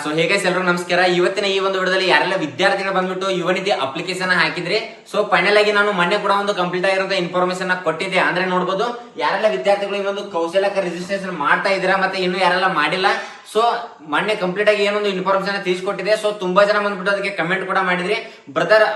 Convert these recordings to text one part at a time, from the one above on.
So ಹೇಗೆ ಎಲ್ಲರೂ ನಮಸ್ಕಾರ. ಇವತ್ತಿನ ಈ ಒಂದು ವಿಡಿಯೋದಲ್ಲಿ ಯಾರೆಲ್ಲ ವಿದ್ಯಾರ್ಥಿಗಳು ಬಂದ್ಬಿಟ್ಟು ಯುವನಿಧಿ ಅಪ್ಲಿಕೇಶನ್ ಹಾಕಿದ್ರಿ ಸೊ ಫೈನಲ್ ಆಗಿ ನಾನು ಮೊನ್ನೆ ಕೂಡ ಒಂದು ಕಂಪ್ಲೀಟ್ ಆಗಿರೋ ಇನ್ಫಾರ್ಮೇಶನ್ ಕೊಟ್ಟಿದ್ದೆ. ಅಂದ್ರೆ ನೋಡ್ಬೋದು, ಯಾರೆಲ್ಲ ವಿದ್ಯಾರ್ಥಿಗಳು ಈ ಒಂದು ಕೌಶಲ್ಯಕ್ಕೆ ರಿಜಿಸ್ಟ್ರೇಷನ್ ಮಾಡ್ತಾ ಇದ್ದೀರಾ ಮತ್ತೆ ಇನ್ನು ಯಾರೆಲ್ಲ ಮಾಡಿಲ್ಲ ಸೊ ಮೊನ್ನೆ ಕಂಪ್ಲೀಟ್ ಆಗಿ ಏನೊಂದು ಇನ್ಫಾರ್ಮೇಶನ್ ತಿಳಿಸ್ಕೊಟ್ಟಿದೆ. ಸೊ ತುಂಬಾ ಜನ ಬಂದ್ಬಿಟ್ಟು ಅದಕ್ಕೆ ಕಮೆಂಟ್ ಕೂಡ ಮಾಡಿದ್ರಿ. ಬ್ರದರ್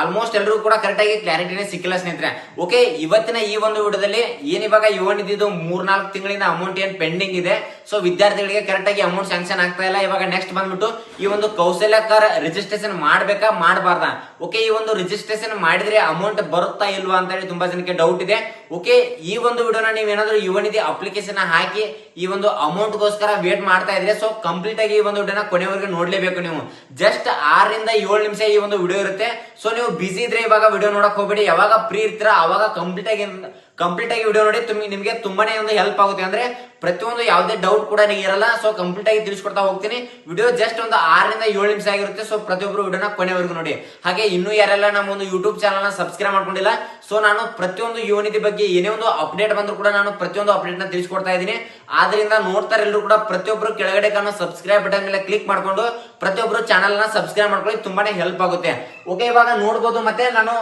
ಆಲ್ಮೋಸ್ಟ್ ಎಲ್ಲರೂ ಕೂಡ ಕರೆಕ್ಟ್ ಆಗಿ ಕ್ಲಾರಿಟಿನೇ ಸಿಕ್ಕಿಲ್ಲ ಸ್ನೇಹಿತರೆ. ಓಕೆ ಇವತ್ತಿನ ಈ ಒಂದು ವಿಡಿಯೋದಲ್ಲಿ ಏನಿವಾಗ ಇವಾಗ ಯುವನ್ ಇದ್ದಿದ್ದು ಮೂರ್ನಾಲ್ಕು ತಿಂಗಳಿಂದ ಅಮೌಂಟ್ ಏನ್ ಪೆಂಡಿಂಗ್ ಇದೆ. ಸೊ ವಿದ್ಯಾರ್ಥಿಗಳಿಗೆ ಕರೆಕ್ಟ್ ಆಗಿ ಅಮೌಂಟ್ ಸ್ಯಾಂಕ್ಷನ್ ಆಗ್ತಾ ಇಲ್ಲ. ಇವಾಗ ನೆಕ್ಸ್ಟ್ ಬಂದ್ಬಿಟ್ಟು ಈ ಒಂದು ಕೌಶಲ್ಯಕರ ರಿಜಿಸ್ಟ್ರೇಷನ್ ಮಾಡ್ಬೇಕಾ ಮಾಡಬಾರ್ದ? ಓಕೆ ಈ ಒಂದು ರಿಜಿಸ್ಟ್ರೇಷನ್ ಮಾಡಿದ್ರೆ ಅಮೌಂಟ್ ಬರುತ್ತಾ ಇಲ್ವಾ ಅಂತ ಹೇಳಿ ತುಂಬಾ ಜನಕ್ಕೆ ಡೌಟ್ ಇದೆ. ಓಕೆ ಈ ಒಂದು ವಿಡಿಯೋನ ನೀವೇನಾದ್ರೂ ಯುವನಿಧಿ ಅಪ್ಲಿಕೇಶನ್ ಹಾಕಿ ಈ ಒಂದು ಅಮೌಂಟ್ ಗೋಸ್ಕರ ವೇಟ್ ಮಾಡ್ತಾ ಇದ್ರೆ ಸೊ ಕಂಪ್ಲೀಟ್ ಆಗಿ ಈ ಒಂದು ವಿಡಿಯೋನ ಕೊನೆವರೆಗೆ ನೋಡ್ಲೇಬೇಕು ನೀವು. ಜಸ್ಟ್ ಆರರಿಂದ ಏಳು ನಿಮಿಷ ಈ ಒಂದು ವಿಡಿಯೋ ಇರುತ್ತೆ. ಸೊ ನೀವು ಬಿಸಿ ಇದ್ರೆ ಇವಾಗ ವಿಡಿಯೋ ನೋಡಕ್ ಹೋಗ್ಬೇಡಿ. ಯಾವಾಗ ಫ್ರೀ ಇರ್ತೀರಾ, ಅವಾಗ ಕಂಪ್ಲೀಟ್ ಆಗಿ ಕಂಪ್ಲೀಟ್ ಆಗಿ ವಿಡಿಯೋ ನೋಡಿ ನಿಮಗೆ ನಿಮ್ಗೆ ತುಂಬಾನೇ ಒಂದು ಹೆಲ್ಪ್ ಆಗುತ್ತೆ. ಅಂದ್ರೆ ಪ್ರತಿಯೊಂದು ಯಾವುದೇ ಡೌಟ್ ಕೂಡ ನನಗೆ ಇರಲ್ಲ. ಸೊ ಕಂಪ್ಲೀಟ್ ಆಗಿ ತಿಳಿಸ್ಕೊಡ್ತಾ ಹೋಗ್ತೀನಿ. ವಿಡಿಯೋ ಜಸ್ಟ್ ಒಂದು ಆರರಿಂದ ಏಳು ನಿಮಿಷ ಆಗಿರುತ್ತೆ. ಸೊ ಪ್ರತಿಯೊಬ್ಬರು ವಿಡಿಯೋನ ಕೊನೆವರೆಗೂ ನೋಡಿ. ಹಾಗೆ ಇನ್ನೂ ಯಾರೆಲ್ಲ ನಮ್ಮ ಒಂದು ಯೂಟ್ಯೂಬ್ ಚಾನಲ್ನ ಸಬ್ಸ್ಕ್ರೈಬ್ ಮಾಡ್ಕೊಂಡಿಲ್ಲ ಸೊ ನಾನು ಪ್ರತಿಯೊಂದು ಯುವನಿಧಿ ಬಗ್ಗೆ ಏನೇ ಒಂದು ಅಪ್ಡೇಟ್ ಬಂದರೂ ಕೂಡ ನಾನು ಪ್ರತಿಯೊಂದು ಅಪ್ಡೇಟ್ ತಿಳಿಸ್ಕೊಡ್ತಾ ಇದ್ದೀನಿ. ಆದ್ರಿಂದ ನೋಡ್ತಾರೆ ಎಲ್ಲರೂ ಕೂಡ ಪ್ರತಿಯೊಬ್ಬರು ಕೆಳಗಡೆ ಕಾಣೋ ಸಬ್ಸ್ಕ್ರೈಬ್ ಬಟನ್ ಮೇಲೆ ಕ್ಲಿಕ್ ಮಾಡಿಕೊಂಡು ಪ್ರತಿಯೊಬ್ಬರು ಚಾನಲ್ನ ಸಬ್ಸ್ಕ್ರೈಬ್ ಮಾಡ್ಕೊಳ್ಳಿ, ತುಂಬಾನೇ ಹೆಲ್ಪ್ ಆಗುತ್ತೆ. ಓಕೆ ಇವಾಗ ನೋಡ್ಬೋದು ಮತ್ತೆ ನಾನು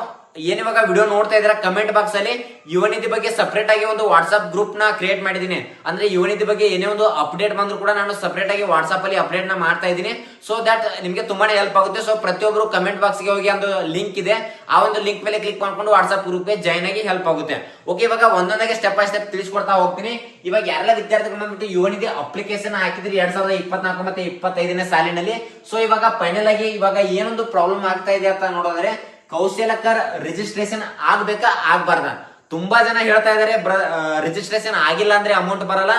ಏನ್ ಇವಾಗ ವಿಡಿಯೋ ನೋಡ್ತಾ ಇದ್ದೀರಾ? ಕಮೆಂಟ್ ಬಾಕ್ಸ್ ಅಲ್ಲಿ ಯುವನಿಧಿ ಬಗ್ಗೆ ಸಪರೇಟ್ ಆಗಿ ಒಂದು ವಾಟ್ಸ್ಆಪ್ ಗ್ರೂಪ್ನ ಕ್ರಿಯೇಟ್ ಮಾಡಿದ್ದೀನಿ. ಅಂದ್ರೆ ಯುವನಿಧಿ ಬಗ್ಗೆ ಏನೇ ಒಂದು ಅಪ್ಡೇಟ್ ಬಂದ್ರು ಕೂಡ ನಾನು ಸಪರೇಟ್ ಆಗಿ ವಾಟ್ಸ್ಆಪ್ ಅಲ್ಲಿ ಅಪ್ಡೇಟ್ನ ಮಾಡ್ತಾ ಇದ್ದೀನಿ. ಸೊ ದಟ್ ನಿಮಗೆ ತುಂಬಾನೇ ಹೆಲ್ಪ್ ಆಗುತ್ತೆ. ಸೊ ಪ್ರತಿಯೊಬ್ಬರು ಕಮೆಂಟ್ ಬಾಕ್ಸ್ಗೆ ಹೋಗಿ ಒಂದು ಲಿಂಕ್ ಇದೆ. ಆ ಒಂದು ಲಿಂಕ್ ಮೇಲೆ ಕ್ಲಿಕ್ ಮಾಡ್ಕೊಂಡು ವಾಟ್ಸ್ಆಪ್ ಗ್ರೂಪ್ಗೆ ಜಾಯ್ನ್ ಆಗಿ ಹೆಲ್ಪ್ ಆಗುತ್ತೆ. ಓಕೆ ಇವಾಗ ಒಂದೊಂದಾಗಿ ಸ್ಟೆಪ್ ಬೈ ಸ್ಟೆಪ್ ತಿಳಿಸ್ಕೊಡ್ತಾ ಹೋಗ್ತೀನಿ. ಇವಾಗ ಯಾರೆಲ್ಲ ವಿದ್ಯಾರ್ಥಿಗಳು ಬಂದ್ಬಿಟ್ಟು ಯುವನಿಧಿ ಅಪ್ಲಿಕೇಶನ್ ಹಾಕಿದ್ರಿ ಎರಡ್ ಸಾವಿರದ ಇಪ್ಪತ್ನಾಲ್ಕು ಮತ್ತೆ ಇಪ್ಪತ್ತೈದನೇ ಸಾಲಿನಲ್ಲಿ. ಸೊ ಇವಾಗ ಫೈನಲ್ ಆಗಿ ಇವಾಗ ಏನೊಂದು ಪ್ರಾಬ್ಲಮ್ ಆಗ್ತಾ ಇದೆ ಅಂತ ನೋಡೋದ್ರೆ ಕೌಶಲಕರ್ ರಿಜಿಸ್ಟ್ರೇಷನ್ ಆಗ್ಬೇಕಾ? ಆಗ್ಬಾರ್ದ? ತುಂಬಾ ಜನ ಹೇಳ್ತಾ ಇದಾರೆ ರಿಜಿಸ್ಟ್ರೇಷನ್ ಆಗಿಲ್ಲ ಅಂದ್ರೆ ಅಮೌಂಟ್ ಬರಲ್ಲ.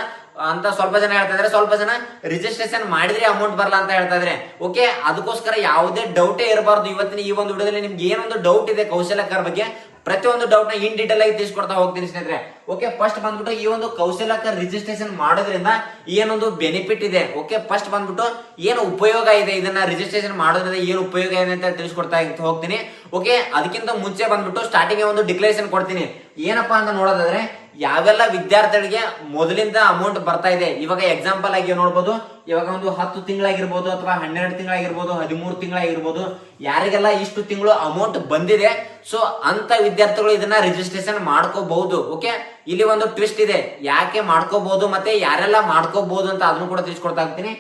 ಅಂತ ಸ್ವಲ್ಪ ಜನ ಹೇಳ್ತಾ ಇದಾರೆ, ಸ್ವಲ್ಪ ಜನ ರಿಜಿಸ್ಟ್ರೇಷನ್ ಮಾಡಿದ್ರೆ ಅಮೌಂಟ್ ಬರಲ್ಲ ಅಂತ ಹೇಳ್ತಾ ಇದಾರೆ. ಓಕೆ ಅದಕ್ಕೋಸ್ಕರ ಯಾವುದೇ ಡೌಟೇ ಇರಬಾರ್ದು. ಇವತ್ತಿನ ಈ ಒಂದು ವಿಡಿಯೋದಲ್ಲಿ ನಿಮ್ಗೆ ಏನೊಂದು ಡೌಟ್ ಇದೆ ಕೌಶಲ್ಯಕರ ಬಗ್ಗೆ ಪ್ರತಿಯೊಂದು ಡೌಟ್ನ ಇನ್ ಡೀಟೇಲ್ ಆಗಿ ತಿಳಿಸ್ಕೊಡ್ತಾ ಹೋಗ್ತೀನಿ ಸ್ನೇಹಿತರೆ. ಓಕೆ ಫಸ್ಟ್ ಬಂದ್ಬಿಟ್ಟು ಈ ಒಂದು ಕೌಶಲಕ ರಿಜಿಸ್ಟ್ರೇಷನ್ ಮಾಡೋದ್ರಿಂದ ಏನೊಂದು ಬೆನಿಫಿಟ್ ಇದೆ? ಓಕೆ ಫಸ್ಟ್ ಬಂದ್ಬಿಟ್ಟು ಏನು ಉಪಯೋಗ ಇದೆ ಇದನ್ನ ರಿಜಿಸ್ಟ್ರೇಷನ್ ಮಾಡೋದ್ರಿಂದ ಏನು ಉಪಯೋಗ ಇದೆ ಅಂತ ತಿಳಿಸ್ಕೊಡ್ತಾ ಹೋಗ್ತೀನಿ. ಓಕೆ ಅದಕ್ಕಿಂತ ಮುಂಚೆ ಬಂದ್ಬಿಟ್ಟು ಸ್ಟಾರ್ಟಿಂಗ್ ಒಂದು ಡಿಕ್ಲರೇಷನ್ ಕೊಡ್ತೀನಿ. ಏನಪ್ಪಾ ಅಂತ ನೋಡೋದಾದ್ರೆ ಯಾವೆಲ್ಲ ವಿದ್ಯಾರ್ಥಿಗಳಿಗೆ ಮೊದಲಿಂದ ಅಮೌಂಟ್ ಬರ್ತಾ ಇದೆ, ಇವಾಗ ಎಕ್ಸಾಂಪಲ್ ಆಗಿ ನೋಡ್ಬೋದು. ಇವಾಗ ಒಂದು ಹತ್ತು ತಿಂಗಳಾಗಿರ್ಬೋದು ಅಥವಾ ಹನ್ನೆರಡು ತಿಂಗಳಾಗಿರ್ಬೋದು, ಹದಿಮೂರು ತಿಂಗಳಾಗಿರ್ಬೋದು, ಯಾರಿಗೆಲ್ಲ ಇಷ್ಟು ತಿಂಗಳು ಅಮೌಂಟ್ ಬಂದಿದೆ ಸೊ ಅಂತ ವಿದ್ಯಾರ್ಥಿಗಳು ಇದನ್ನ ರಿಜಿಸ್ಟ್ರೇಷನ್ ಮಾಡ್ಕೋಬಹುದು ಓಕೆ ಇಲ್ಲಿ ಒಂದು ಟ್ವಿಸ್ಟ್ ಇದೆ. ಯಾಕೆ ಮಾಡ್ಕೋಬಹುದು ಮತ್ತೆ ಯಾರೆಲ್ಲ ಮಾಡ್ಕೋಬಹುದು ಅಂತ ಅದನ್ನು ಕೂಡ ತಿಳಿಸ್ಕೊಡ್ತಾ ಹೋಗ್ತೀನಿ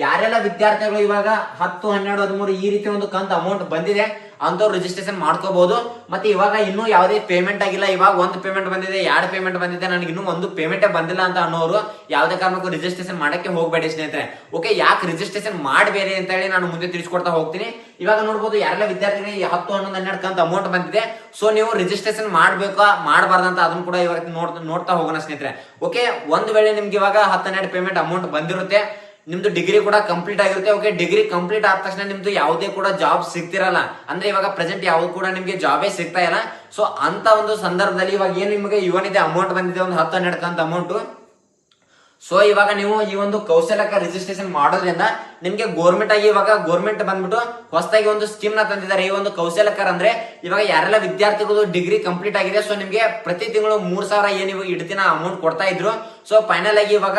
ಯಾರೆಲ್ಲ ವಿದ್ಯಾರ್ಥಿಗಳು ಇವಾಗ ಹತ್ತು, ಹನ್ನೆರಡು, ಹದಿಮೂರು ಈ ರೀತಿ ಒಂದು ಕಂತ ಅಮೌಂಟ್ ಬಂದಿದೆ ಅಂತವ್ರು ರಿಜಿಸ್ಟ್ರೇಷನ್ ಮಾಡ್ಕೋಬಹುದು ಮತ್ತೆ ಇವಾಗ ಇನ್ನೂ ಯಾವುದೇ ಪೇಮೆಂಟ್ ಆಗಿಲ್ಲ. ಇವಾಗ ಒಂದು ಪೇಮೆಂಟ್ ಬಂದಿದೆ, ಎರಡು ಪೇಮೆಂಟ್ ಬಂದಿದೆ, ನನಗೆ ಇನ್ನೂ ಒಂದು ಪೇಮೆಂಟೇ ಬಂದಿಲ್ಲ ಅಂತ ಅನ್ನೋರು ಯಾವುದೇ ಕಾರಣಕ್ಕೂ ರಿಜಿಸ್ಟ್ರೇಷನ್ ಮಾಡಕ್ಕೆ ಹೋಗಬೇಡಿ ಸ್ನೇಹಿತರೆ. ಓಕೆ ಯಾಕೆ ರಿಜಿಸ್ಟ್ರೇಷನ್ ಮಾಡಬೇಡಿ ಅಂತ ಹೇಳಿ ನಾನು ಮುಂದೆ ತಿಳಿಸ್ಕೊಡ್ತಾ ಹೋಗ್ತೀನಿ. ಇವಾಗ ನೋಡ್ಬೋದು ಯಾರೆಲ್ಲ ವಿದ್ಯಾರ್ಥಿಗಳಿಗೆ ಹತ್ತು, ಹನ್ನೊಂದು, ಹನ್ನೆರಡು ಕಂತ ಅಮೌಂಟ್ ಬಂದಿದೆ ಸೊ ನೀವು ರಿಜಿಸ್ಟ್ರೇಷನ್ ಮಾಡ್ಬೇಕಾ ಮಾಡಬಾರ್ದಂತ ಅದನ್ನು ಕೂಡ ಇವಾಗ ನೋಡ್, ನೋಡ್ತಾ ಹೋಗೋಣ ಸ್ನೇಹಿತರೆ. ಓಕೆ ಒಂದು ವೇಳೆ ನಿಮ್ಗೆ ಇವಾಗ ಹತ್ತು, ಹನ್ನೆರಡು ಪೇಮೆಂಟ್ ಅಮೌಂಟ್ ಬಂದಿರುತ್ತೆ ನಿಮ್ದು ಡಿಗ್ರಿ ಕೂಡ ಕಂಪ್ಲೀಟ್ ಆಗಿರುತ್ತೆ. ಓಕೆ ಡಿಗ್ರಿ ಕಂಪ್ಲೀಟ್ ಆದ ತಕ್ಷಣ ನಿಮ್ದು ಯಾವುದೇ ಕೂಡ ಜಾಬ್ ಸಿಗ್ತಿರಲ್ಲ. ಅಂದ್ರೆ ಇವಾಗ ಪ್ರೆಸೆಂಟ್ ಯಾವ್ದು ಕೂಡ ನಿಮ್ಗೆ ಜಾಬೇ ಸಿಗ್ತಾ ಇಲ್ಲ. ಸೊ ಅಂತ ಒಂದು ಸಂದರ್ಭದಲ್ಲಿ ಇವಾಗ ಏನ್ ನಿಮಗೆ ಇವನಿದೆ ಅಮೌಂಟ್ ಬಂದಿದೆ, ಒಂದು ಹತ್ತು, ಹನ್ನೆರಡು ಅಮೌಂಟ್ ಸೊ ಇವಾಗ ನೀವು ಈ ಒಂದು ಕೌಶಲ್ಯಕ ರಿಜಿಸ್ಟ್ರೇಷನ್ ಮಾಡೋದ್ರಿಂದ ನಿಮ್ಗೆ ಗೋರ್ಮೆಂಟ್ ಆಗಿ ಇವಾಗ ಗೋರ್ಮೆಂಟ್ ಬಂದ್ಬಿಟ್ಟು ಹೊಸದಾಗಿ ಒಂದು ಸ್ಕೀಮ್ನ ತಂದಿದ್ದಾರೆ. ಈ ಒಂದು ಕೌಶಲ್ಯಕರ್ ಅಂದ್ರೆ ಇವಾಗ ಯಾರೆಲ್ಲ ವಿದ್ಯಾರ್ಥಿಗಳು ಡಿಗ್ರಿ ಕಂಪ್ಲೀಟ್ ಆಗಿದೆ ಸೊ ನಿಮ್ಗೆ ಪ್ರತಿ ತಿಂಗಳು ಮೂರ್ ಸಾವಿರ ಏನು ಇಡ್ತಿನ ಅಮೌಂಟ್ ಕೊಡ್ತಾ ಇದ್ರು. ಸೊ ಫೈನಲ್ ಆಗಿ ಇವಾಗ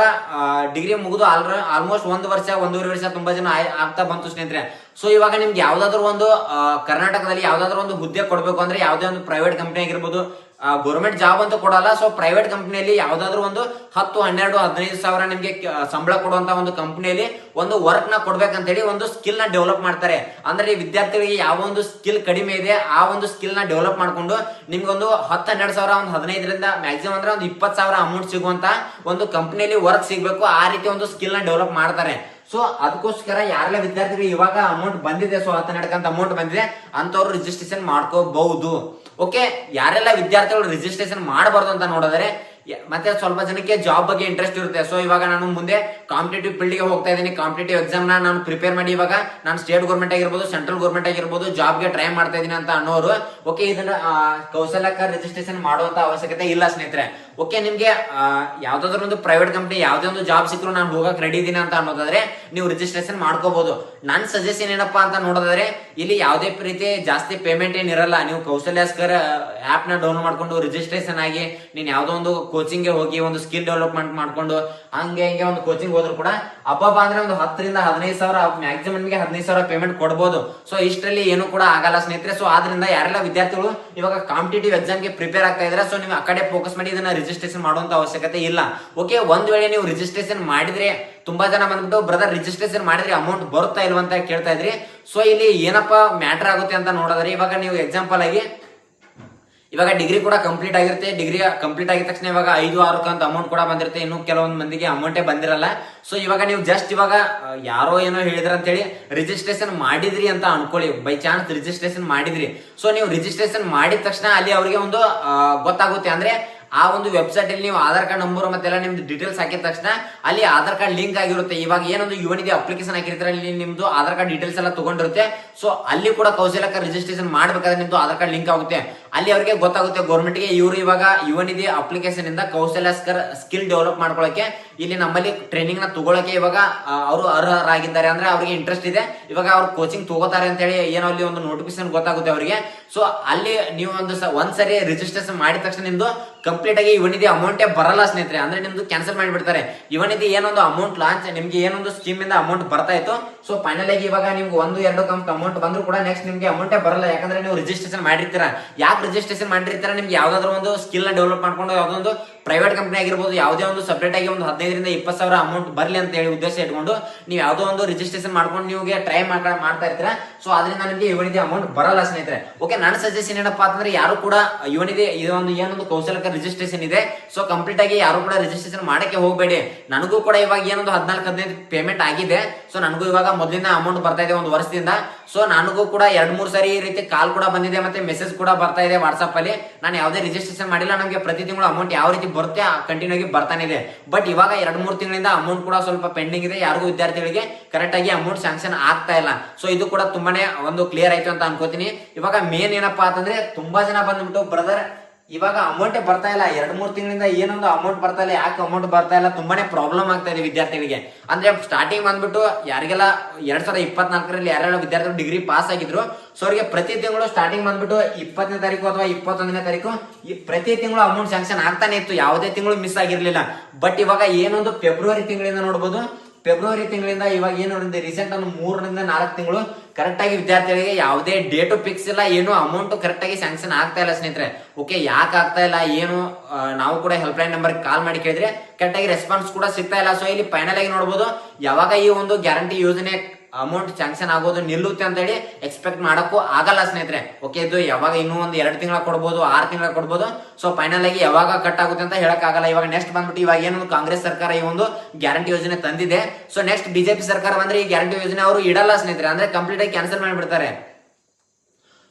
ಡಿಗ್ರಿ ಮುಗಿದು ಆಲ್ಮೋಸ್ಟ್ ಒಂದು ವರ್ಷ, ಒಂದೂವರೆ ವರ್ಷ ತುಂಬಾ ಜನ ಆಗ್ತಾ ಬಂತು ಸ್ನೇಹಿತರೆ. ಸೊ ಇವಾಗ ನಿಮ್ಗೆ ಯಾವ್ದಾದ್ರು ಒಂದು ಕರ್ನಾಟಕದಲ್ಲಿ ಯಾವ್ದಾದ್ರು ಒಂದು ಹುದ್ದೆ ಕೊಡ್ಬೇಕು ಅಂದ್ರೆ ಯಾವ್ದೇ ಒಂದು ಪ್ರೈವೇಟ್ ಕಂಪನಿ ಆಗಿರ್ಬೋದು ಗೌರ್ಮೆಂಟ್ ಜಾಬ್ ಅಂತ ಕೊಡಲ್ಲ. ಸೊ ಪ್ರೈವೇಟ್ ಕಂಪ್ನಿಯಲ್ಲಿ ಯಾವ್ದಾದ್ರು ಒಂದು ಹತ್ತು, ಹನ್ನೆರಡು, ಹದಿನೈದು ಸಾವಿರ ನಿಮ್ಗೆ ಸಂಬಳ ಕೊಡುವಂತ ಒಂದು ಕಂಪ್ನಿಯಲ್ಲಿ ಒಂದು ವರ್ಕ್ನ ಕೊಡ್ಬೇಕಂತ ಹೇಳಿ ಒಂದು ಸ್ಕಿಲ್ನ ಡೆವಲಪ್ ಮಾಡ್ತಾರೆ. ಅಂದ್ರೆ ವಿದ್ಯಾರ್ಥಿಗಳಿಗೆ ಯಾವ ಒಂದು ಸ್ಕಿಲ್ ಕಡಿಮೆ ಇದೆ, ಆ ಒಂದು ಸ್ಕಿಲ್ನ ಡೆವಲಪ್ ಮಾಡ್ಕೊಂಡು ನಿಮ್ಗೊಂದು ಹತ್ತು, ಹನ್ನೆರಡು ಸಾವಿರ, ಒಂದು ಹದಿನೈದರಿಂದ ಮ್ಯಾಕ್ಸಿಮಮ್ ಅಂದ್ರೆ ಒಂದು ಇಪ್ಪತ್ತು ಸಾವಿರ ಅಮೌಂಟ್ ಸಿಗುವಂತ ಒಂದು ಕಂಪ್ನಿಯಲ್ಲಿ ವರ್ಕ್ ಸಿಗಬೇಕು, ಆ ರೀತಿ ಒಂದು ಸ್ಕಿಲ್ನ ಡೆವಲಪ್ ಮಾಡ್ತಾರೆ. ಸೊ ಅದಕ್ಕೋಸ್ಕರ ಯಾರೆಲ್ಲ ವಿದ್ಯಾರ್ಥಿಗಳು ಇವಾಗ ಅಮೌಂಟ್ ಬಂದಿದೆ ಸೊ ಹತ್ತು, ಹನ್ನೆರಡು ಅಮೌಂಟ್ ಬಂದಿದೆ ಅಂತವ್ರು ರಿಜಿಸ್ಟ್ರೇಷನ್ ಮಾಡ್ಕೋಬಹುದು. ಓಕೆ ಯಾರೆಲ್ಲ ವಿದ್ಯಾರ್ಥಿಗಳು ರಿಜಿಸ್ಟ್ರೇಷನ್ ಮಾಡಬಾರ್ದು ಅಂತ ನೋಡಿದ್ರೆ ಮತ್ತೆ ಸ್ವಲ್ಪ ಜನಕ್ಕೆ ಜಾಬ್ ಬಗ್ಗೆ ಇಂಟ್ರೆಸ್ಟ್ ಇರುತ್ತೆ. ಸೊ ಇವಾಗ ನಾನು ಮುಂದೆ ಕಾಂಪಿಟೇಟಿವ್ ಫೀಲ್ಡ್ಗೆ ಹೋಗ್ತಾ ಇದ್ದೀನಿ. ಕಾಂಪಿಟೇಟಿವ್ ಎಕ್ಸಾಮ್ನ ನಾನು ಪ್ರಿಪೇರ್ ಮಾಡಿ ಇವಾಗ ನಾನು ಸ್ಟೇಟ್ ಗೌರ್ಮೆಂಟ್ ಆಗಿರ್ಬೋದು ಸೆಂಟ್ರಲ್ ಗೌರ್ಮೆಂಟ್ ಆಗಿರ್ಬೋದು ಜಾಬ್ಗೆ ಟ್ರೈ ಮಾಡ್ತಾ ಇದ್ದೀನಿ ಅಂತ ಅನ್ನೋರು ಓಕೆ ಇದನ್ನ ಆ, ಕೌಶಲ್ಯಕ ರಿಜಿಸ್ಟ್ರೇಷನ್ ಮಾಡುವಂತ ಅವಶ್ಯಕತೆ ಇಲ್ಲ ಸ್ನೇಹಿತರೆ. ಓಕೆ ನಿಮ್ಗೆ ಯಾವ್ದಾದ್ರು ಒಂದು ಪ್ರೈವೇಟ್ ಕಂಪನಿ ಯಾವ್ದೇ ಒಂದು ಜಾಬ್ ಸಿಕ್ಕರು ನಾನು ಹೋಗಕ್ ರೆಡಿ ಇದ್ದೀನಿ ಅಂತ ಅನ್ನೋದಾದ್ರೆ ನೀವು ರಿಜಿಸ್ಟ್ರೇಷನ್ ಮಾಡ್ಕೋಬಹುದು ನನ್ನ ಸಜೆಷನ್ ಏನಪ್ಪಾ ಅಂತ ನೋಡೋದಾದ್ರೆ ಇಲ್ಲಿ ಯಾವುದೇ ರೀತಿ ಜಾಸ್ತಿ ಪೇಮೆಂಟ್ ಏನಿರಲ್ಲ ನೀವು ಕೌಶಲ್ಯಾಸ್ಕರ್ ಆಪ್ನ ಡೌನ್ಲೋಡ್ ಮಾಡ್ಕೊಂಡು ರಿಜಿಸ್ಟ್ರೇಷನ್ ಆಗಿ ನೀನ್ ಯಾವ್ದೋ ಒಂದು ಕೋಚಿಂಗ್ಗೆ ಹೋಗಿ ಒಂದು ಸ್ಕಿಲ್ ಡೆವಲಪ್ಮೆಂಟ್ ಮಾಡ್ಕೊಂಡು ಹಂಗೆ ಹಿಂಗೆ ಒಂದು ಕೋಚಿಂಗ್ ಹೋದ್ರು ಕೂಡ ಅಬ್ಬಬ್ಬ ಅಂದ್ರೆ ಒಂದು ಹತ್ತರಿಂದ ಹದಿನೈದು ಸಾವಿರ ಮ್ಯಾಕ್ಸಿಮಮ್ ನಿಮಗೆ ಹದಿನೈದು ಸಾವಿರ ಪೇಮೆಂಟ್ ಕೊಡ್ಬೋದು. ಸೊ ಇಷ್ಟರಲ್ಲಿ ಏನು ಕೂಡ ಆಗಲ್ಲ ಸ್ನೇಹಿತರೆ. ಸೊ ಆದ್ರಿಂದ ಯಾರೆಲ್ಲ ವಿದ್ಯಾರ್ಥಿಗಳು ಇವಾಗ ಕಾಂಪಿಟೇಟಿವ್ ಎಕ್ಸಾಮ್ಗೆ ಪ್ರಿಪೇರ್ ಆಗ್ತಾ ಇದ್ರೆ ಸೊ ನೀವು ಆ ಕಡೆ ಫೋಕಸ್ ಮಾಡಿ ಇದನ್ನ ರಿಜಿಸ್ಟ್ರೇಷನ್ ಮಾಡುವಂತ ಅವಶ್ಯಕತೆ ಇಲ್ಲ. ಓಕೆ ಒಂದ್ ವೇಳೆ ನೀವು ರಿಜಿಸ್ಟ್ರೇಷನ್ ಮಾಡಿದ್ರೆ ತುಂಬಾ ಜನ ಬಂದ್ಬಿಟ್ಟು ಬ್ರದರ್ ರಿಜಿಸ್ಟ್ರೇಷನ್ ಮಾಡಿದ್ರೆ ಅಮೌಂಟ್ ಬರುತ್ತಾ ಇಲ್ವಂತ ಕೇಳ್ತಾ ಇದ್ರಿ. ಸೊ ಇಲ್ಲಿ ಏನಪ್ಪಾ ಮ್ಯಾಟರ್ ಆಗುತ್ತೆ ಅಂತ ನೋಡಿದ್ರೆ ಇವಾಗ ನೀವು ಎಕ್ಸಾಂಪಲ್ ಆಗಿ, ಇವಾಗ ಡಿಗ್ರಿ ಕೂಡ ಕಂಪ್ಲೀಟ್ ಆಗಿರುತ್ತೆ. ಡಿಗ್ರಿ ಕಂಪ್ಲೀಟ್ ಆಗಿದ ತಕ್ಷಣ ಇವಾಗ ಐದು, ಆರು ಅಂತ ಅಮೌಂಟ್ ಕೂಡ ಬಂದಿರುತ್ತೆ. ಇನ್ನು ಕೆಲವೊಂದು ಮಂದಿಗೆ ಅಮೌಂಟೇ ಬಂದಿರಲ್ಲ. ಸೊ ಇವಾಗ ನೀವು ಜಸ್ಟ್ ಇವಾಗ ಯಾರೋ ಏನೋ ಹೇಳಿದ್ರ ಅಂತ ಹೇಳಿ ರಿಜಿಸ್ಟ್ರೇಷನ್ ಮಾಡಿದ್ರಿ ಅಂತ ಅನ್ಕೊಳ್ಳಿ. ಬೈ ಚಾನ್ಸ್ ರಿಜಿಸ್ಟ್ರೇಷನ್ ಮಾಡಿದ್ರಿ. ಸೊ ನೀವು ರಿಜಿಸ್ಟ್ರೇಷನ್ ಮಾಡಿದ ತಕ್ಷಣ ಅಲ್ಲಿ ಅವರಿಗೆ ಒಂದು ಗೊತ್ತಾಗುತ್ತೆ. ಅಂದ್ರೆ ಆ ಒಂದು ವೆಬ್ಸೈಟ್ ಅಲ್ಲಿ ನೀವು ಆಧಾರ್ ಕಾರ್ಡ್ ನಂಬರ್ ಮತ್ತೆಲ್ಲ ನಿಮ್ದು ಡೀಟೇಲ್ಸ್ ಹಾಕಿದ ತಕ್ಷಣ ಅಲ್ಲಿ ಆಧಾರ್ ಕಾರ್ಡ್ ಲಿಂಕ್ ಆಗಿರುತ್ತೆ. ಇವಾಗ ಏನೊಂದು ಯುವನಿಗೆ ಅಪ್ಲಿಕೇಶನ್ ಹಾಕಿರ್ತಾರೆ, ಅಲ್ಲಿ ನಿಮ್ದು ಆಧಾರ್ ಕಾರ್ಡ್ ಡೀಟೇಲ್ಸ್ ಎಲ್ಲ ತಗೊಂಡಿರುತ್ತೆ. ಸೊ ಅಲ್ಲಿ ಕೂಡ ಕೌಶಲ್ಯಕ ರಿಜಿಸ್ಟ್ರೇಷನ್ ಮಾಡಬೇಕಾದ್ರೆ ನಿಮ್ದು ಆಧಾರ್ ಕಾರ್ಡ್ ಲಿಂಕ್ ಆಗುತ್ತೆ. ಅಲ್ಲಿ ಅವರಿಗೆ ಗೊತ್ತಾಗುತ್ತೆ ಗೌರ್ಮೆಂಟ್ಗೆ ಇವರು ಇವಾಗ ಯುವನಿಧಿ ಅಪ್ಲಿಕೇಶನ್ ಇಂದ ಕೌಶಲ್ಯಸ್ಕರ್ ಸ್ಕಿಲ್ ಡೆವಲಪ್ ಮಾಡ್ಕೊಳಕ್ಕೆ ಇಲ್ಲಿ ನಮ್ಮಲ್ಲಿ ಟ್ರೈನಿಂಗ್ನ ತಗೊಳಕ್ಕೆ ಇವಾಗ ಅವರು ಅರ್ಹರಾಗಿದ್ದಾರೆ ಅಂದ್ರೆ ಅವರಿಗೆ ಇಂಟ್ರೆಸ್ಟ್ ಇದೆ. ಇವಾಗ ಅವ್ರು ಕೋಚಿಂಗ್ ತಗೋತಾರೆ ಅಂತ ಹೇಳಿ ಏನೋ ಅಲ್ಲಿ ಒಂದು ನೋಟಿಫಿಕೇಶನ್ ಗೊತ್ತಾಗುತ್ತೆ ಅವರಿಗೆ. ಸೊ ಅಲ್ಲಿ ನೀವು ಒಂದು ಒಂದ್ಸರಿ ಒಂದ್ ಸರಿ ರಿಜಿಸ್ಟ್ರೇಷನ್ ಮಾಡಿದ ತಕ್ಷಣ ನಿಮ್ದು ಕಂಪ್ಲೀಟ್ ಆಗಿ ಇವನಿದೆ ಅಮೌಂಟೇ ಬರಲ್ಲ ಸ್ನೇಹಿತರೆ. ಅಂದ್ರೆ ನಿಮ್ದು ಕ್ಯಾನ್ಸಲ್ ಮಾಡಿಬಿಡ್ತಾರೆ. ಇವನಿದೆ ಏನೊಂದು ಅಮೌಂಟ್ ಲಾಂಚ್ ನಿಮ್ಗೆ ಏನೊಂದು ಸ್ಕೀಮ್ ಇಂದ ಅಮೌಂಟ್ ಬರ್ತಾ ಇತ್ತು. ಸೊ ಫೈನಲ್ ಆಗಿ ಇವಾಗ ನಿಮ್ಗೆ ಒಂದು, ಎರಡು ಕಂಪ್ ಅಮೌಂಟ್ ಬಂದ್ರು ಕೂಡ ನೆಕ್ಸ್ಟ್ ನಿಮ್ಗೆ ಅಮೌಂಟೇ ಬರಲ್ಲ. ಯಾಕಂದ್ರೆ ನೀವು ರಿಜಿಸ್ಟ್ರೇಷನ್ ಮಾಡಿರ್ತೀರಾ. ಯಾಕೆ ರಿಜಿಸ್ಟ್ರೇಷನ್ ಮಾಡಿರ್ತಾರ, ನಿಮ್ಗೆ ಯಾವ್ದಾದ್ರು ಒಂದು ಸ್ಕಿಲ್ ಡೆವಲಪ್ ಮಾಡ್ಕೊಂಡು ಯಾವ್ದೋ ಒಂದು ಪ್ರೈವೇಟ್ ಕಂಪನಿ ಆಗಿರ್ಬೋದು, ಯಾವುದೇ ಒಂದು ಸಪ್ರೇಟ್ ಆಗಿ ಒಂದು ಹದಿನೈದರಿಂದ ಇಪ್ಪತ್ತು ಸಾವಿರ ಅಮೌಂಟ್ ಬರಲಿ ಅಂತ ಹೇಳಿ ಉದ್ದೇಶ ಇಟ್ಕೊಂಡು ನೀವು ಯಾವುದೋ ಒಂದು ರಿಜಿಸ್ಟ್ರೇಷನ್ ಮಾಡ್ಕೊಂಡು ನೀವು ಟ್ರೈ ಮಾಡ್ತಾ ಇರ್ತೀರ? ಸೊ ಅದರಿಂದ ನಿಮಗೆ ಇವನಿದೆ ಅಮೌಂಟ್ ಬರಲ್ಲ ಸ್ನೇಹಿತರೆ. ಓಕೆ ನನ್ನ ಸಜೆಷನ್ ಏನಪ್ಪಾ ಅಂತಂದ್ರೆ ಯಾರು ಕೂಡ ಇವನಿದೆ ಇದೊಂದು ಏನೊಂದು ಕೌಶಲಕ ರಿಜಿಸ್ಟ್ರೇಷನ್ ಇದೆ. ಸೊ ಕಂಪ್ಲೀಟ್ ಆಗಿ ಯಾರು ಕೂಡ ರಿಜಿಸ್ಟ್ರೇಷನ್ ಮಾಡಕ್ಕೆ ಹೋಗಬೇಡಿ. ನನಗೂ ಕೂಡ ಇವಾಗ ಏನೊಂದು ಹದಿನಾಲ್ಕು, ಹದಿನೈದು ಪೇಮೆಂಟ್ ಆಗಿದೆ. ಸೊ ನನಗೂ ಇವಾಗ ಮೊದಲಿನ ಅಮೌಂಟ್ ಬರ್ತಾ ಇದೆ ಒಂದು ವರ್ಷದಿಂದ. ಸೊ ನನಗೂ ಕೂಡ ಎರಡ್, ಮೂರು ಸರಿ ಈ ರೀತಿ ಕಾಲ್ ಕೂಡ ಬಂದಿದೆ, ಮತ್ತೆ ಮೆಸೇಜ್ ಕೂಡ ಬರ್ತಾ ಇದೆ. ವಾಟ್ಸ್ಆಪ್ ಅಲ್ಲಿ. ನಾನು ಯಾವುದೇ ರಿಜಿಸ್ಟ್ರೇಷನ್ ಮಾಡಿಲ್ಲ. ನಮಗೆ ಪ್ರತಿ ತಿಂಗಳು ಅಮೌಂಟ್ ಯಾವ ರೀತಿ ಬರುತ್ತೆ ಕಂಟಿನ್ಯೂ ಆಗಿ ಬರ್ತಾನೆ ಇದೆ. ಬಟ್ ಇವಾಗ ಎರಡ್, ಮೂರು ತಿಂಗಳಿಂದ ಅಮೌಂಟ್ ಕೂಡ ಸ್ವಲ್ಪ ಪೆಂಡಿಂಗ್ ಇದೆ. ಯಾರಿಗೂ ವಿದ್ಯಾರ್ಥಿಗಳಿಗೆ ಕರೆಕ್ಟ್ ಆಗಿ ಅಮೌಂಟ್ ಸ್ಯಾಂಕ್ಷನ್ ಆಗ್ತಾ ಇಲ್ಲ. ಸೊ ಇದು ಕೂಡ ತುಂಬಾನೇ ಒಂದು ಕ್ಲಿಯರ್ ಆಯ್ತು ಅಂತ ಅನ್ಕೋತೀನಿ. ಇವಾಗ ಮೇನ್ ಏನಪ್ಪಾ ಅಂತಂದ್ರೆ ತುಂಬಾ ಜನ ಬಂದ್ಬಿಟ್ಟು ಬ್ರದರ್ ಇವಾಗ ಅಮೌಂಟ್ ಬರ್ತಾ ಇಲ್ಲ. ಎರಡು, ಮೂರು ತಿಂಗಳಿಂದ ಏನೊಂದು ಅಮೌಂಟ್ ಬರ್ತಾ ಇಲ್ಲ. ಯಾಕೆ ಅಮೌಂಟ್ ಬರ್ತಾ ಇಲ್ಲ? ತುಂಬಾನೇ ಪ್ರಾಬ್ಲಮ್ ಆಗ್ತಾ ಇದೆ ವಿದ್ಯಾರ್ಥಿಗಳಿಗೆ. ಅಂದ್ರೆ ಸ್ಟಾರ್ಟಿಂಗ್ ಬಂದ್ಬಿಟ್ಟು ಯಾರಿಗೆಲ್ಲ ಎರಡ್ ಸಾವಿರದ ಇಪ್ಪತ್ನಾಲ್ಕರಲ್ಲಿ ಯಾರೆಲ್ಲ ವಿದ್ಯಾರ್ಥಿಗಳು ಡಿಗ್ರಿ ಪಾಸ್ ಆಗಿದ್ರು ಸೊ ಅವರಿಗೆ ಪ್ರತಿ ತಿಂಗಳು ಸ್ಟಾರ್ಟಿಂಗ್ ಬಂದ್ಬಿಟ್ಟು ಇಪ್ಪತ್ತನೇ ತಾರೀಕು ಅಥವಾ ಇಪ್ಪತ್ತೊಂದನೇ ತಾರೀಕು ಈ ಪ್ರತಿ ತಿಂಗಳು ಅಮೌಂಟ್ ಸ್ಯಾಂಕ್ಷನ್ ಆಗ್ತಾನೆ ಇತ್ತು. ಯಾವುದೇ ತಿಂಗಳು ಮಿಸ್ ಆಗಿರ್ಲಿಲ್ಲ. ಬಟ್ ಇವಾಗ ಏನೊಂದು ಫೆಬ್ರವರಿ ತಿಂಗಳಿಂದ ನೋಡ್ಬೋದು ಫೆಬ್ರವರಿ ತಿಂಗಳಿಂದ ಇವಾಗ ಏನು ರೀಸೆಂಟ್ ಒಂದು ಮೂರರಿಂದ ನಾಲ್ಕು ತಿಂಗಳು ಕರೆಕ್ಟ್ ಆಗಿ ವಿದ್ಯಾರ್ಥಿಗಳಿಗೆ ಯಾವುದೇ ಡೇಟು ಫಿಕ್ಸ್ ಇಲ್ಲ, ಏನು ಅಮೌಂಟ್ ಕರೆಕ್ಟ್ ಆಗಿ ಸ್ಯಾಂಕ್ಷನ್ ಆಗ್ತಾ ಇಲ್ಲ ಸ್ನೇಹಿತರೆ. ಓಕೆ ಯಾಕೆ ಆಗ್ತಾ ಇಲ್ಲ, ಏನು ನಾವು ಕೂಡ ಹೆಲ್ಪ್ ಲೈನ್ ನಂಬರ್ ಕಾಲ್ ಮಾಡಿ ಕೇಳಿದ್ರೆ ಕರೆಕ್ಟ್ ಆಗಿ ರೆಸ್ಪಾನ್ಸ್ ಕೂಡ ಸಿಗ್ತಾ ಇಲ್ಲ. ಸೊ ಇಲ್ಲಿ ಫೈನಲ್ ಆಗಿ ನೋಡಬಹುದು ಯಾವಾಗ ಈ ಒಂದು ಗ್ಯಾರಂಟಿ ಯೋಜನೆ ಅಮೌಂಟ್ ಸ್ಯಾಂಕ್ಷನ್ ಆಗೋದು ನಿಲ್ಲುತ್ತೆ ಅಂತ ಹೇಳಿ ಎಕ್ಸ್ಪೆಕ್ಟ್ ಮಾಡೋಕ್ಕೂ ಆಗಲ್ಲ ಸ್ನೇಹಿತರೆ. ಓಕೆ ಇದು ಯಾವಾಗ ಇನ್ನೂ ಒಂದು ಎರಡು ತಿಂಗಳ ಕೊಡ್ಬೋದು, ಆರು ತಿಂಗಳ ಕೊಡ್ಬೋದು. ಸೊ ಫೈನಲ್ ಆಗಿ ಯಾವಾಗ ಕಟ್ ಆಗುತ್ತೆ ಅಂತ ಹೇಳಕ್ ಆಗಲ್ಲ. ಇವಾಗ ನೆಕ್ಸ್ಟ್ ಬಂದ್ಬಿಟ್ಟು ಇವಾಗ ಏನೊಂದು ಕಾಂಗ್ರೆಸ್ ಸರ್ಕಾರ ಈ ಒಂದು ಗ್ಯಾರಂಟಿ ಯೋಜನೆ ತಂದಿದೆ. ಸೊ ನೆಕ್ಸ್ಟ್ ಬಿಜೆಪಿ ಸರ್ಕಾರ ಬಂದ್ರೆ ಈ ಗ್ಯಾರಂಟಿ ಯೋಜನೆ ಅವರು ಇಡಲ್ಲ ಸ್ನೇಹಿತರೆ. ಅಂದ್ರೆ ಕಂಪ್ಲೀಟ್ ಆಗಿ ಕ್ಯಾನ್ಸಲ್ ಮಾಡಿಬಿಡ್ತಾರೆ.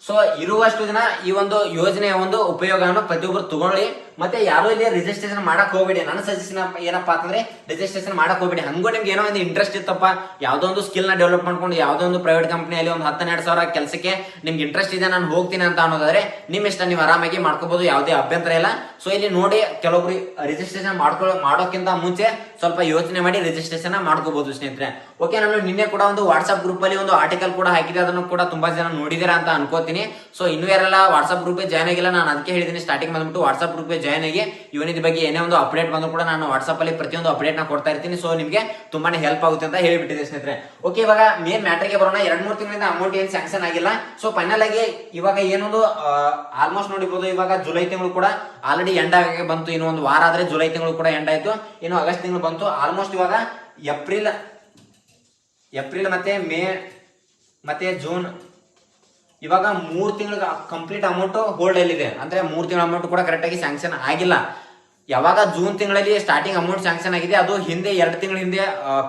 ಸೊ ಇರುವಷ್ಟು ದಿನ ಈ ಒಂದು ಯೋಜನೆಯ ಒಂದು ಉಪಯೋಗವನ್ನು ಪ್ರತಿಯೊಬ್ಬರು ತಗೊಳ್ಳಿ. ಮತ್ತೆ ಯಾರು ಇಲ್ಲಿ ರಿಜಿಸ್ಟ್ರೇಷನ್ ಮಾಡಕ್ ಹೋಗ್ಬೇಡಿ. ನನ್ನ ಸಜೆಷನ್ ಏನಪ್ಪಾ ಅಂತಂದ್ರೆ ರಿಜಿಸ್ಟ್ರೇಷನ್ ಮಾಡಕ್ ಹೋಗ್ಬೇಡಿ. ಹಂಗೂ ನಿಮ್ಗೆ ಏನೋ ಒಂದು ಇಂಟ್ರೆಸ್ಟ್ ಇತ್ತಪ್ಪ. ಯಾವ್ದೋ ಒಂದು ಸ್ಕಿಲ್ನ ಡೆವಲಪ್ ಮಾಡ್ಕೊಂಡು, ಯಾವ್ದೋ ಒಂದು ಪ್ರೈವೇಟ್ ಕಂಪನಿಯಲ್ಲಿ ಒಂದು ಹತ್ತೆರಡು ಸಾವಿರ ಕೆಲಸಕ್ಕೆ ನಿಮ್ಗೆ ಇಂಟ್ರೆಸ್ಟ್ ಇದೆ, ನಾನು ಹೋಗ್ತೀನಿ ಅಂತ ಅನ್ನೋದಾದ್ರೆ, ನಿಮ್ ಇಷ್ಟ, ನೀವು ಆರಾಮಾಗಿ ಮಾಡ್ಕೋಬಹುದು ಯಾವುದೇ ಅಭ್ಯಂತರ ಇಲ್ಲ. ಸೊ ಇಲ್ಲಿ ನೋಡಿ ಕೆಲವೊಬ್ರು ರಿಜಿಸ್ಟ್ರೇಷನ್ ಮಾಡ್ಕೊಳ್ಳೋ ಮಾಡೋಕ್ಕಿಂತ ಮುಂಚೆ ಸ್ವಲ್ಪ ಯೋಚನೆ ಮಾಡಿ ರಿಜಿಸ್ಟ್ರೇಷನ್ ಮಾಡ್ಕೋಬಹುದು ಸ್ನೇಹಿತರೆ. ಓಕೆ ನಾನು ನಿನ್ನೆ ಕೂಡ ಒಂದು ವಾಟ್ಸ್ಆಪ್ ಗ್ರೂಪ್ ಅಲ್ಲಿ ಒಂದು ಆರ್ಟಿಕಲ್ ಕೂಡ ಹಾಕಿದೆ ಅದನ್ನು ಕೂಡ ತುಂಬಾ ಜನ ನೋಡಿದಿರ ಅಂತ ಅನ್ಕೋತೀನಿ. ಸೊ ಇನ್ನು ಯಾರೆಲ್ಲ ವಾಟ್ಸ್ಆಪ್ ಗ್ರೂಪ್ ಜಾಯ್ನ್ ಆಗಿಲ್ಲ, ನಾನು ಅದಕ್ಕೆ ಹೇಳಿದ್ದೀನಿ. ಸ್ಟಾರ್ಟಿಂಗ್ ಬಂದ್ಬಿಟ್ಟು ವಾಟ್ಸ್ಆಪ್ ಗ್ರೂಪ್ ಜಾಯ್ನ್ ಆಗಿ ಇವನಿದ ಬಗ್ಗೆ ಏನೇ ಒಂದು ಅಪ್ಡೇಟ್ ಬಂದು ಕೂಡ ನಾನು ವಾಟ್ಸ್ಆಪ್ ಅಲ್ಲಿ ಪ್ರತಿಯೊಂದು ಅಪ್ಡೇಟ್ನ ಕೊಡ್ತಾ ಇರ್ತೀನಿ. ಸೊ ನಿಮಗೆ ತುಂಬಾನೇ ಹೆಲ್ಪ್ ಆಗುತ್ತೆ ಅಂತ ಹೇಳಿಬಿಟ್ಟಿದೆ ಸ್ನೇಹಿತರೆ. ಓಕೆ ಇವಾಗ ಮೇನ್ ಮ್ಯಾಟ್ರಿಗೆ ಬರೋಣ. ಎರಡ್ ಮೂರು ತಿಂಗಳಿಂದ ಅಮೌಂಟ್ ಏನ್ ಸ್ಯಾಂಕ್ಷನ್ ಆಗಿಲ್ಲ. ಸೊ ಫೈನಲ್ ಆಗಿ ಇವಾಗ ಏನೊಂದು ಆಲ್ಮೋಸ್ಟ್ ನೋಡಿಬಹುದು ಇವಾಗ ಜುಲೈ ತಿಂಗಳು ಕೂಡ ಆಲ್ರೆಡಿ ಎಂಡ್ ಆಗಿ ಬಂತು. ಇನ್ನು ಒಂದು ವಾರ ಆದ್ರೆ ಜುಲೈ ತಿಂಗಳು ಕೂಡ ಎಂಡ್ ಆಯ್ತು. ಇನ್ನು ಆಗಸ್ಟ್ ತಿಂಗಳು ಬಂತು. ಆಲ್ಮೋಸ್ಟ್ ಇವಾಗ ಏಪ್ರಿಲ್ ಏಪ್ರಿಲ್ ಮತ್ತೆ ಮೇ, ಮತ್ತೆ ಜೂನ್ ಇವಾಗ ಮೂರ್ ತಿಂಗಳ ಕಂಪ್ಲೀಟ್ ಅಮೌಂಟ್ ಹೋಲ್ಡ್ ಅಲ್ಲಿದೆ ಅಂದ್ರೆ ಮೂರ್ ತಿಂಗಳ ಅಮೌಂಟ್ ಕೂಡ ಕರೆಕ್ಟ್ ಆಗಿ ಸ್ಯಾಂಕ್ಷನ್ ಆಗಿಲ್ಲ. ಯಾವಾಗ ಜೂನ್ ತಿಂಗಳಲ್ಲಿ ಸ್ಟಾರ್ಟಿಂಗ್ ಅಮೌಂಟ್ ಸ್ಯಾಂಕ್ಷನ್ ಆಗಿದೆ, ಅದು ಹಿಂದೆ ಎರಡು ತಿಂಗಳ ಹಿಂದೆ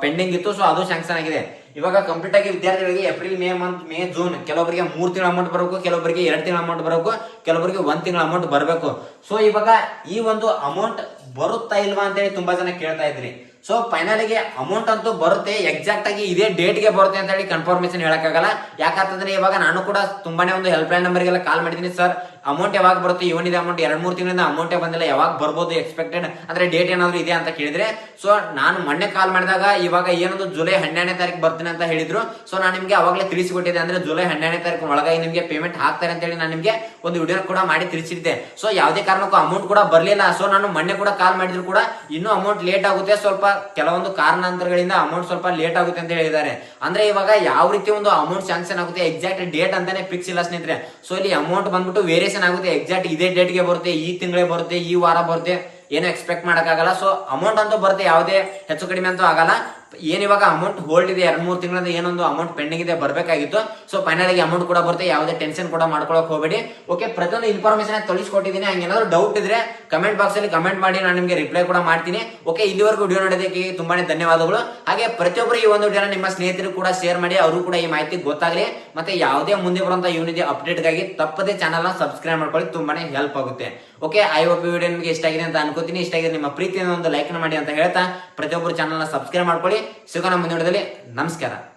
ಪೆಂಡಿಂಗ್ ಇತ್ತು ಸೊ ಅದು ಸ್ಯಾಂಕ್ಷನ್ ಆಗಿದೆ. ಇವಾಗ ಕಂಪ್ಲೀಟ್ ಆಗಿ ವಿದ್ಯಾರ್ಥಿಗಳಿಗೆ April, May month May, June ಕೆಲವೊಬ್ಬರಿಗೆ ಮೂರ್ ತಿಂಗಳ ಅಮೌಂಟ್ ಬರಬೇಕು ಕೆಲವೊಬ್ಬರಿಗೆ ಎರಡು ತಿಂಗಳ ಅಮೌಂಟ್ ಬರಬೇಕು ಕೆಲವೊಬ್ಬರಿಗೆ ಒಂದ್ ತಿಂಗಳ ಅಮೌಂಟ್ ಬರಬೇಕು. ಸೊ ಇವಾಗ ಈ ಒಂದು ಅಮೌಂಟ್ ಬರುತ್ತಾ ಇಲ್ವಾ ಅಂತೇಳಿ ತುಂಬಾ ಜನ ಕೇಳ್ತಾ ಇದ್ರಿ. ಸೊ ಫೈನಲಿಗೆ ಅಮೌಂಟ್ ಅಂತೂ ಬರುತ್ತೆ ಎಕ್ಸಾಕ್ಟ್ ಆಗಿ ಇದೇ ಡೇಟ್ಗೆ ಬರುತ್ತೆ ಅಂತ ಹೇಳಿ ಕನ್ಫರ್ಮೇಶನ್ ಹೇಳಕ್ಕಾಗಲ್ಲ. ಯಾಕಂತಂದ್ರೆ ಇವಾಗ ನಾನು ಕೂಡ ತುಂಬಾನೇ ಒಂದು ಹೆಲ್ಪ್ ಲೈನ್ ನಂಬರ್ಗೆಲ್ಲ ಕಾಲ್ ಮಾಡಿದ್ದೀನಿ ಸರ್ ಅಮೌಂಟ್ ಯಾವಾಗ ಬರುತ್ತೆ? ಇವನಿದೆ ಅಮೌಂಟ್ ಎರಡ್ ಮೂರು ತಿಂಗಳಿಂದ ಅಮೌಂಟೇ ಬಂದಿಲ್ಲ, ಯಾವಾಗ ಬರ್ಬೋದು ಎಕ್ಸ್ಪೆಕ್ಟೆಡ್ ಅಂದ್ರೆ ಡೇಟ್ ಏನಾದ್ರು ಇದೆ ಅಂತ ಕೇಳಿದ್ರೆ ಸೊ ನಾನು ಮೊನ್ನೆ ಕಾಲ್ ಮಾಡಿದಾಗ ಇವಾಗ ಏನೊಂದು ಜುಲೈ ಹನ್ನೆರಡನೇ ತಾರೀಕು ಬರ್ತೀನಿ ಅಂತ ಹೇಳಿದ್ರು. ಸೊ ನಾನು ನಿಮ್ಗೆ ಅವಾಗಲೇ ತಿಳಿಸಿಕೊಟ್ಟಿದ್ದೆ, ಅಂದ್ರೆ ಜುಲೈ ಹನ್ನೆರಡನೇ ತಾರೀಕು ಒಳಗಾಗಿ ನಿಮಗೆ ಪೇಮೆಂಟ್ ಹಾಕ್ತಾರೆ ಅಂತ ಹೇಳಿ ನಾನು ನಿಮಗೆ ಒಂದು ವಿಡಿಯೋ ಕೂಡ ಮಾಡಿ ತಿಳಿಸಿದ್ದೆ. ಸೊ ಯಾವುದೇ ಕಾರಣಕ್ಕೂ ಅಮೌಂಟ್ ಕೂಡ ಬರಲಿಲ್ಲ. ಸೊ ನಾನು ಮೊನ್ನೆ ಕೂಡ ಕಾಲ್ ಮಾಡಿದ್ರು ಕೂಡ ಇನ್ನೂ ಅಮೌಂಟ್ ಲೇಟ್ ಆಗುತ್ತೆ. ಸ್ವಲ್ಪ ಕೆಲವೊಂದು ಕಾರಣಾಂತರಗಳಿಂದ ಅಮೌಂಟ್ ಸ್ವಲ್ಪ ಲೇಟ್ ಆಗುತ್ತೆ ಅಂತ ಹೇಳಿದ್ದಾರೆ. ಅಂದ್ರೆ ಇವಾಗ ಯಾವ ರೀತಿ ಒಂದು ಅಮೌಂಟ್ ಸ್ಯಾಂಕ್ಷನ್ ಆಗುತ್ತೆ ಎಕ್ಸಾಕ್ಟ್ ಡೇಟ್ ಅಂತಾನೆ ಫಿಕ್ಸ್ ಇಲ್ಲ ಸ್ನೇಹಿತರೆ. ಸೊ ಇಲ್ಲಿ ಅಮೌಂಟ್ ಬಂದ್ಬಿಟ್ಟು ವೇರಿಯೇಷನ್ ಆಗುತ್ತೆ ಎಕ್ಸಾಕ್ಟ್ ಇದೇ ಡೇಟ್ಗೆ ಬರುತ್ತೆ, ಈ ತಿಂಗಳೇ ಬರುತ್ತೆ, ಈ ವಾರ ಬರುತ್ತೆ, ಏನು ಎಕ್ಸ್ಪೆಕ್ಟ್ ಮಾಡೋಕ್ಕಾಗಲ್ಲ. ಸೊ ಅಮೌಂಟ್ ಅಂತೂ ಬರುತ್ತೆ, ಯಾವುದೇ ಹೆಚ್ಚು ಕಡಿಮೆ ಅಂತೂ ಆಗಲ್ಲ. ಏನ್ ಇವಾಗ ಅಮೌಂಟ್ ಹೋಲ್ಡ್ ಇದೆ, ಎರಡು ಮೂರು ತಿಂಗಳಿಂದ ಏನೊಂದು ಅಮೌಂಟ್ ಪೆಂಡಿಂಗ್ ಇದೆ, ಬರಬೇಕಾಗಿತ್ತು. ಸೊ ಫೈನಲ್ ಆಗಿ ಅಮೌಂಟ್ ಕೂಡ ಬರುತ್ತೆ, ಯಾವುದೇ ಟೆನ್ಷನ್ ಕೂಡ ಮಾಡ್ಕೊಳಕ್ ಹೋಗಬೇಡಿ. ಓಕೆ ಪ್ರತಿಯೊಂದು ಇನ್ಫಾರ್ಮೇಶನ್ ತೊಳಿಸ್ಕೊಟ್ಟಿದ್ದೀನಿ. ಹಂಗೆ ಏನಾದ್ರು ಡೌಟ್ ಇದ್ರೆ ಕಮೆಂಟ್ ಬಾಕ್ಸ್ ಅಲ್ಲಿ ಕಮೆಂಟ್ ಮಾಡಿ, ನಾನು ನಿಮಗೆ ರಿಪ್ಲೈ ಕೂಡ ಮಾಡ್ತೀನಿ. ಓಕೆ ಇಲ್ಲಿವರೆಗೂ ವಿಡಿಯೋ ನೋಡೋದಕ್ಕೆ ತುಂಬಾನೇ ಧನ್ಯವಾದಗಳು. ಹಾಗೆ ಪ್ರತಿಯೊಬ್ಬರು ಈ ಒಂದು ವಿಡಿಯೋನ ನಿಮ್ಮ ಸ್ನೇಹಿತರು ಕೂಡ ಶೇರ್ ಮಾಡಿ, ಅವರು ಕೂಡ ಈ ಮಾಹಿತಿ ಗೊತ್ತಾಗಲಿ. ಮತ್ತೆ ಯಾವುದೇ ಮುಂದೆ ಬರುವಂತಹ ಯೂನಿಟಿ ಅಪ್ಡೇಟ್ಗಾಗಿ ತಪ್ಪದೇ ಚಾನಲ್ನ ಸಬ್ಸ್ಕ್ರೈಬ್ ಮಾಡ್ಕೊಳ್ಳಿ, ತುಂಬಾನೇ ಹೆಲ್ಪ್ ಆಗುತ್ತೆ. ಓಕೆ ಐ ಹೋಪ್ ವಿಡಿಯೋ ನಿಮಗೆ ಇಷ್ಟ ಆಗಿದೆ ಅಂತ ಅನ್ಕೋತೀನಿ. ಇಷ್ಟ ಆಗಿದೆ ನಿಮ್ಮ ಪ್ರೀತಿಯಿಂದ ಒಂದು ಲೈಕ್ ಮಾಡಿ ಅಂತ ಹೇಳ್ತಾ, ಪ್ರತಿಯೊಬ್ಬರು ಚಾನಲ್ನ ಸಬ್ಸ್ಕ್ರೈಬ್ ಮಾಡ್ಕೊಳ್ಳಿ. ಸಿಗೋಣ ಮುಂದಿನ ನಮಸ್ಕಾರ.